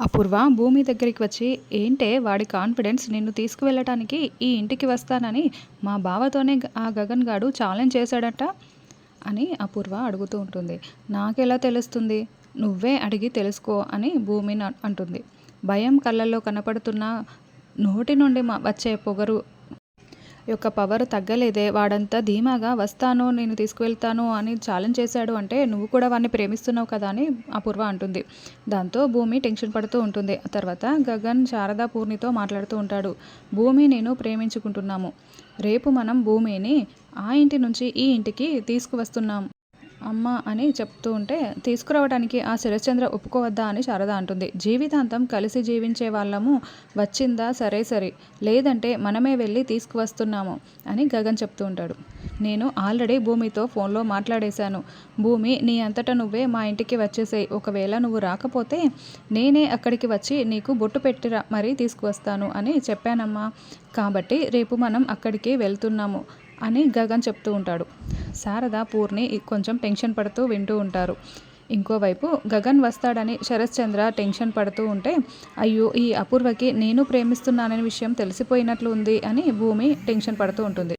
అపూర్వ భూమి దగ్గరికి వచ్చి ఏంటే వాడి కాన్ఫిడెన్స్ నిన్ను తీసుకువెళ్ళటానికి ఈ ఇంటికి వస్తానని మా బావతోనే ఆ గగన్ గాడు ఛాలెంజ్ చేశాడట? అని అపూర్వ అడుగుతూ ఉంటుంది. నాకెలా తెలుస్తుంది? నువ్వే అడిగి తెలుసుకో అని భూమి అంటుంది. భయం కళ్ళల్లో కనపడుతున్న నోటి నుండి మా వచ్చే పొగరు యొక్క పవర్ తగ్గలేదే వాడంతా ధీమాగా వస్తాను నేను తీసుకువెళ్తాను అని ఛాలెంజ్ చేశాడు అంటే నువ్వు కూడా వాడిని ప్రేమిస్తున్నావు కదా అని అపూర్వ అంటుంది. దాంతో భూమి టెన్షన్ పడుతూ ఉంటుంది. ఆ తర్వాత గగన్ శారదా పూర్ణితో మాట్లాడుతూ ఉంటాడు. భూమి నేను ప్రేమించుకుంటున్నాము. రేపు మనం భూమిని ఆ ఇంటి నుంచి ఈ ఇంటికి తీసుకువస్తున్నాం. అమ్మ అని చెప్తూ ఉంటే తీసుకురావడానికి ఆ శరశ్చంద్ర ఒప్పుకోవద్దా అని శారద అంటుంది. జీవితాంతం కలిసి జీవించే వాళ్ళము వచ్చిందా సరే సరే లేదంటే మనమే వెళ్ళి తీసుకువస్తున్నాము అని గగన్ చెప్తూ ఉంటాడు. నేను ఆల్రెడీ భూమితో ఫోన్లో మాట్లాడేశాను. భూమి నీ అంతటా నువ్వే మా ఇంటికి వచ్చేసేయి. ఒకవేళ నువ్వు రాకపోతే నేనే అక్కడికి వచ్చి నీకు బొట్టు పెట్టిరా మరీ తీసుకువస్తాను అని చెప్పానమ్మా. కాబట్టి రేపు మనం అక్కడికి వెళ్తున్నాము అని గగన్ చెప్తూ ఉంటాడు. శారద పూర్ణి కొంచెం టెన్షన్ పడుతూ వింటూ ఉంటారు. ఇంకోవైపు గగన్ వస్తాడని శరశ్చంద్ర టెన్షన్ పడుతూ ఉంటే అయ్యో ఈ అపూర్వకి నేను ప్రేమిస్తున్నాననే విషయం తెలిసిపోయినట్లు ఉంది అని భూమి టెన్షన్ పడుతూ ఉంటుంది.